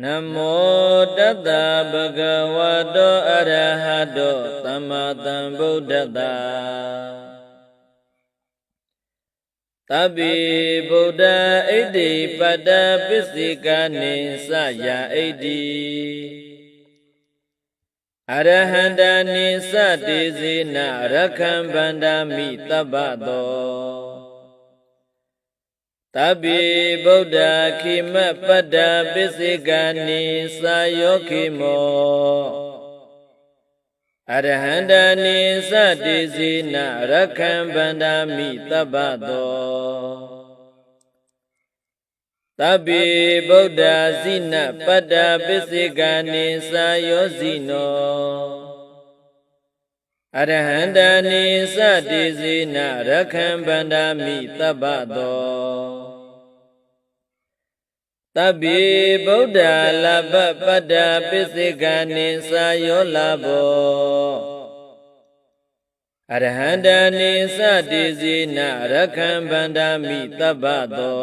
နမောတတ္တဗဂဝတောအရဟတောသမ္မာသမ္ဗုဒ္ဓတ္တသဗ္ဗေဗုဒ္ဓဣတိပတ္တပစ္စိကာနိစယဣတိအရဟန္တာနိစတေဇေနရခံဗန္ဒာမိတပ္ပတော တပိဗုဒ္ဓခိမပတ္တပစ္စေကနိသာယောခိမောအရဟန္တာနိသတိစီနရခံဗန္ဒာမိတပ္ပတောတပိဗုဒ္ဓဇိနပတ္တပစ္စေကနိသာယောဇိနော အရဟန္တာနိသတိစီနရခံဗန္ဒာမိတပ္ပတောတပိဗုဒ္ဓလဘပတ္တပစ္စေကနိသာယောလဘောအရဟန္တာနိသတိစီနရခံဗန္ဒာမိတပ္ပတော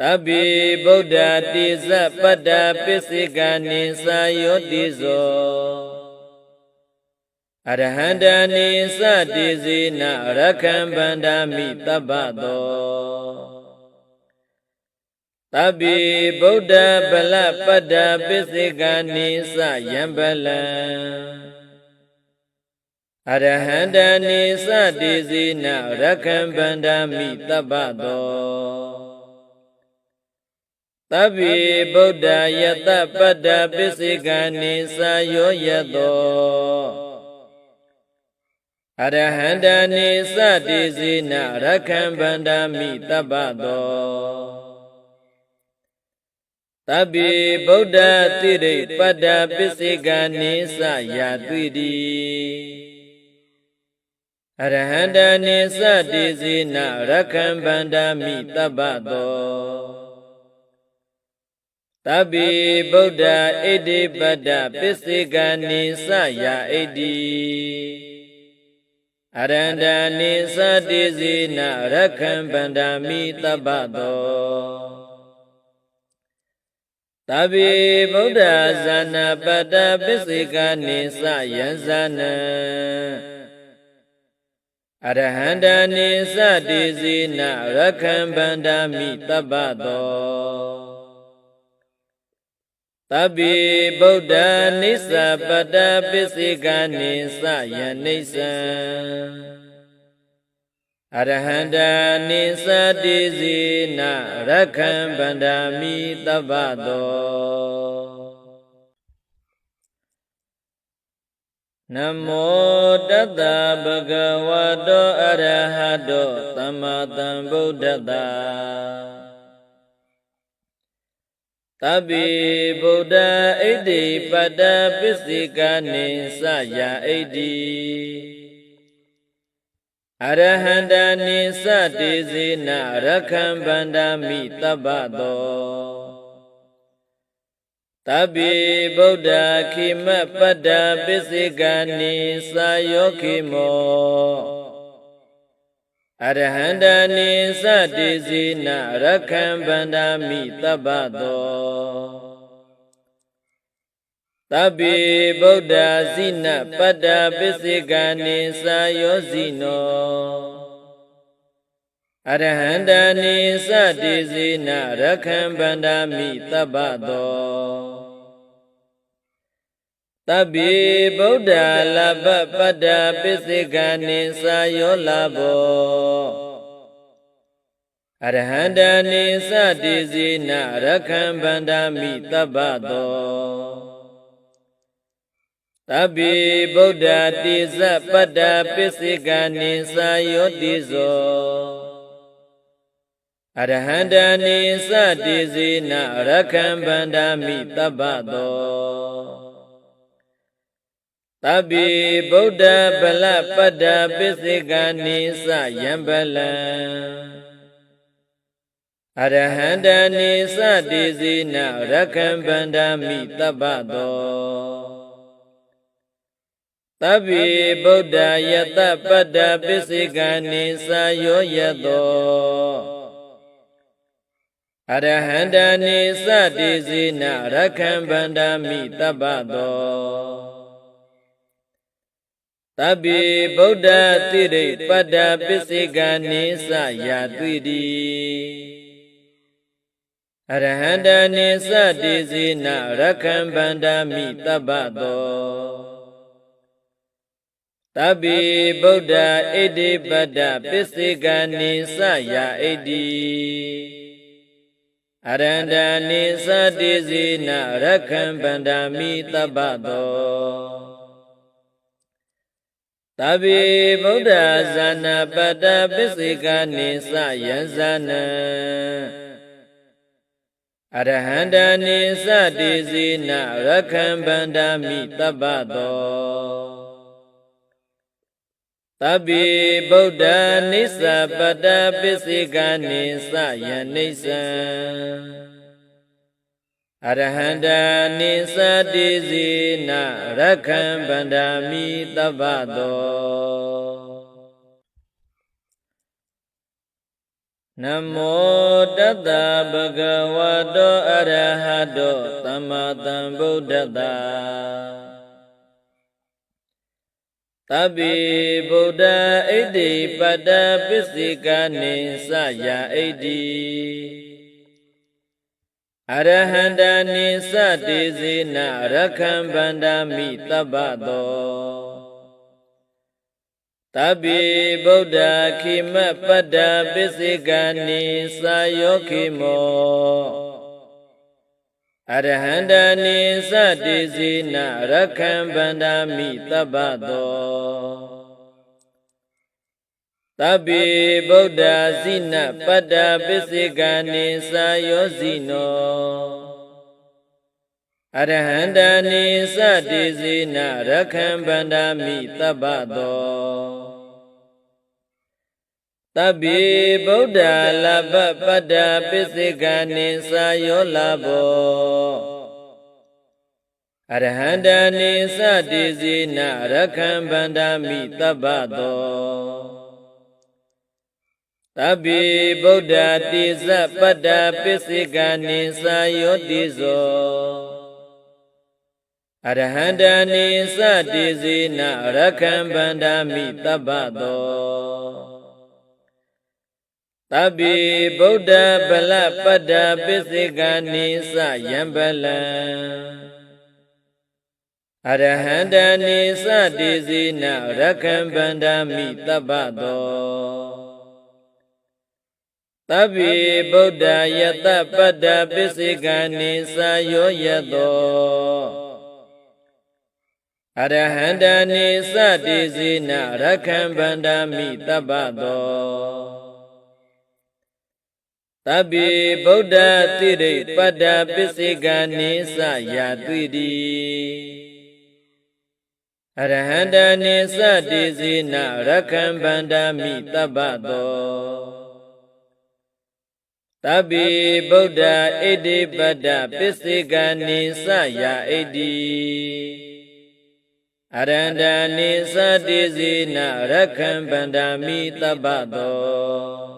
တပိဗုဒ္ဓတိဇပတ္တပစ္စေကနိသာယောတိဇော အရဟန္တာနိသတိစီနရခံဗန္ဒာမိတပ္ပတောတပိဗုဒ္ဓဗလပတ္တပစ္စေကနိသယံပလံအရဟန္တနိသတိစီနရခံဗန္ဒာမိတပ္ပတောတပိဗုဒ္ဓယတပတ္တပစ္စေကနိသယောယတော အရဟန္တနိသတိစီနရခံဗန္ဒာမိတပ္ပတောတပိဗုဒ္ဓတိရိပတ္တပစ္စေကနိသယာတုတိအရဟန္တနိသတိစီနရခံဗန္ဒာမိတပ္ပတောတပိဗုဒ္ဓဣတိပတ္တပစ္စေကနိသယာဣတိ အရန္တနိသတိစီနရခံဗန္ဒာမိတပ္ပတောတပိဗုဒ္ဓဇာနာပတ္တပစ္စေကနိသယံဇာနံအရဟန္တာနိသတိစီနရခံဗန္ဒာမိတပ္ပတော တပိဗုဒ္ဓနိစ္စပတ္တပစ္စေကနိသယနိစ္စံအရဟန္တာနိသတိစီနရခံဗန္ဒာမိတပ္ပတောနမောတတ္တဗဂဝတောအရဟတောသမ္မာသမ္ဗုဒ္ဓတ္တ တပိဗုဒ္ဓဣတိပတ္တပစ္စိကနိသယဣတိအရဟန္တာနိသတေဇေနရခံဗန္ဒာမိတပ္ပတောတပိဗုဒ္ဓခိမပတ္တပစ္စေကနိသာယောခိမော အရဟန္တာနိသတေဇေနရခံဗန္ဒာမိတပ္ပတောတပိဗုဒ္ဓဇိနပတ္တပစ္စေကနိသာယောဇိနောအရဟန္တာနိသတိစေနရခံဗန္ဒာမိတပ္ပတော တပိဗုဒ္ဓလဘပတ္တပစ္စေကနိသာယောလဘောအရဟန္တာနိသတိစေနရခံဗန္ဒာမိတပ္ပတောတပိဗုဒ္ဓတိဇပတ္တပစ္စေကနိသာယောတိဇောအရဟန္တာနိသတိစေနရခံဗန္ဒာမိတပ္ပတော တပိဗုဒ္ဓဗလပတ္တပစ္စေကနိသယံပလံအရဟန္တာနိသတိစေနရခံဗန္ဒာမိတပ္ပတောတပိဗုဒ္ဓယတပတ္တပစ္စေကနိသာယောယတောအရဟန္တာနိသတိဇိနရခံဗန္ဒာမိတပ္ပသော တဗ္ဗေဗုဒ္ဓတိရိပတ္တပစ္စေကနိသယာတုတိအရဟန္တာနိသတိဇိနရခံဗန္ဒာမိတပ္ပသောတဗ္ဗေဗုဒ္ဓဣတိပတ္တပစ္စေကနိသယာဣတိအရန္တနိသတိဇိနရခံဗန္ဒာမိတပ္ပသော တဗေဗုဒ္ဓဇာနာပတ္တပစ္စေကနိသယံဇာနံအရဟန္တနိသတိဇိနရခံဗန္ဒာမိတပ္ပသောတဗ္ဗေဗုဒ္ဓနိစ္စပတ္တပစ္စေကနိစ္စယနိစ္စံ အရဟန္တာနိစ္စတိဇိနရခံဗန္ဒာမိတပ္ပသောနမောတတ္တဗဂဝတောအရဟတောသမ္မာသမ္ဗုဒ္ဓတ္တတဗ္ဗေဗုဒ္ဓဣတိပတ္တပစ္စေကနိသယဣတိ အရဟန္တာနိသတေဇေနရခံဗန္ဒာမိတပ္ပသောတဗ္ဗေဗုဒ္ဓခိမပတ္တပစ္စေကနိသယောခိမောအရဟန္တာနိသတိစီနရခံဗန္ဒာမိတပ္ပ သောတဗ္ဗေဗုဒ္ဓဇိနပတ္တပစ္စေကနိသာယောဇိနောအရဟန္တာနိသတိစီနရခံဗန္ဒာမိတပ္ပသောတဗ္ဗေဗုဒ္ဓလဘပတ္တပိစိကနိသာယောလဘောအရဟန္တာနိသတိစီနရခံဗန္ဒာမိတပ္ပသော တဗ္ဗေဗုဒ္ဓတိဇပတ္တပိစိကနိသာယောတိဇောအရဟန္တာနိသတိစီနရခံဗန္ဒာမိတပ္ပသောတပိဗုဒ္ဓဗလပတ္တပစ္စေကနိသယံဗလံအရဟန္တနိသတိစီနရခံဗန္ဒာမိတပ္ပ သောတပိဗုဒ္ဓယတပတ္တပစ္စေကနိသယောယတောအရဟန္တနိသတိစီနရခံဗန္ဒာမိတပ္ပသောတဗ္ဗေဗုဒ္ဓတိရိပတ္တပစ္စေကနိသယာတုတိအရဟန္တနိသတိဇိနရခံဗန္ဒာမိတပ္ပသော တဗ္ဗေဗုဒ္ဓဣတိပတ္တပစ္စေကနိသယာဣတိအရန္တနိသတိဇိနရခံဗန္ဒာမိတပ္ပသော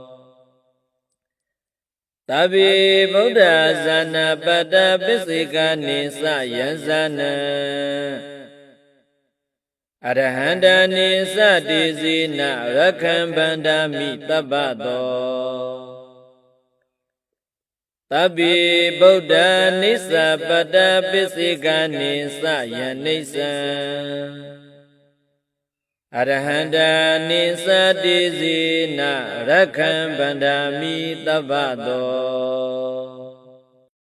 တဗ္ဗေဗုဒ္ဓဇာနာပတ္တပစ္စေကနိသယံဇာနံအရဟန္တာနိသတိစီနရခံဗန္ဒာမိတပ္ပ သောတဗ္ဗေဗုဒ္ဓနိစ္စပတ္တပစ္စေကနိသယနိစ္စံအရဟန္တာနိသတိစီနရခံဗန္ဒာမိတပ္ပသော